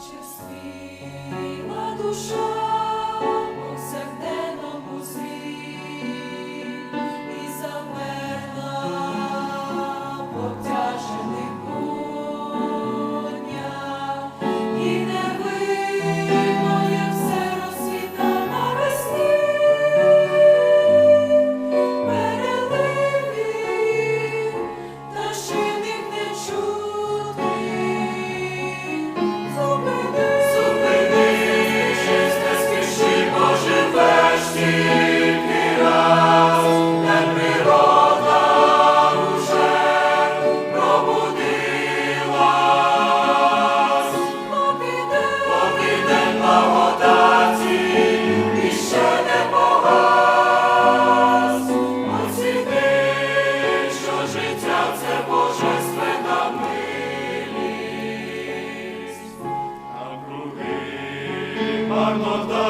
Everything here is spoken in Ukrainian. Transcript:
Щаслива душа Lord of the